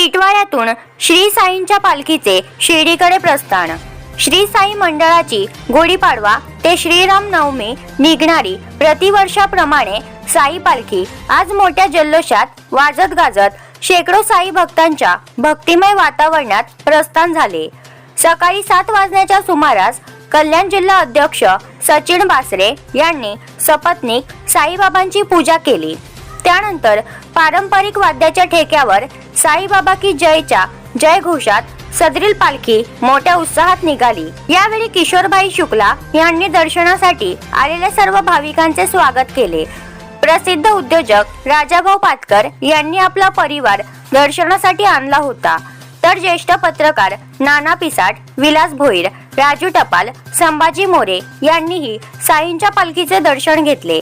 टिटवाळ्यातून श्री साईंच्या पालखीचे शिर्डीकडे प्रस्थान. श्री साई मंडळाची गुढीपाडवा ते श्रीराम नवमी निघणारी प्रतिवर्षाप्रमाणे साई पालखी आज मोठ्या जल्लोषात वाजत गाजत शेकडो साई भक्तांच्या भक्तिमय वातावरणात प्रस्थान झाले. सकाळी सात वाजण्याच्या सुमारास कल्याण जिल्हा अध्यक्ष सचिन बासरे यांनी सपत्नीक साईबाबांची पूजा केली. त्यानंतर पारंपरिक वाद्याच्या ठेक्यावर साईबाबा की जयच्या जय घोषात सदरील पालखी मोठ्या उत्साहात निघाली. यावेळी किशोरबाई शुक्ला यांनी दर्शनासाठी आलेल्या सर्व भाविकांचे स्वागत केले. प्रसिद्ध उद्योजक राजाभाऊ पाटकर यांनी आपला परिवार दर्शनासाठी आणला होता. तर ज्येष्ठ पत्रकार नाना पिसाट विलास भोईर राजू टपाल संभाजी मोरे यांनीही साईंच्या पालखीचे दर्शन घेतले.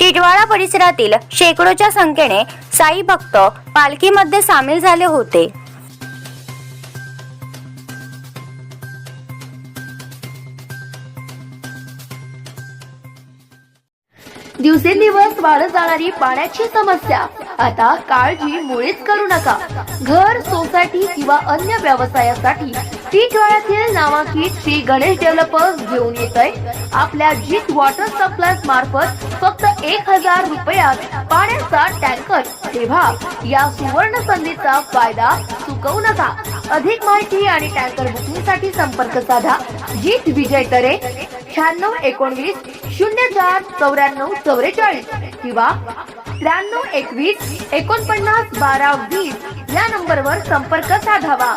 टिटवाळा परिसरातील शेकडोच्या संख्येने साई भक्त पालखीमध्ये सामील झाले होते. दिवसेंदिवस वाढत जाणारी पाण्याची समस्या. आता काळजी मुळीच करू नका. घर सोसायटी किंवा अन्य व्यवसायासाठी टिटवाळ्यातील नामांकित श्री गणेश डेव्हलपर्स घेऊन येत आहे आपल्या जीत वॉटर सप्लाय मार्फत फक्त एक हजार रुपयात पाण्याचा टँकर. तेव्हा या सुवर्ण संधीचा फायदा चुकवू नका. अधिक माहिती आणि टँकर बुकिंगसाठी संपर्क साधा. जीत विजय तरे शहाण्णव एकोणवीस शून्य चार चौऱ्याण्णव चौवेचाळीस किंवा त्र्याण्णव एकवीस एकोणपन्नास बारा वीस या नंबरवर संपर्क साधावा.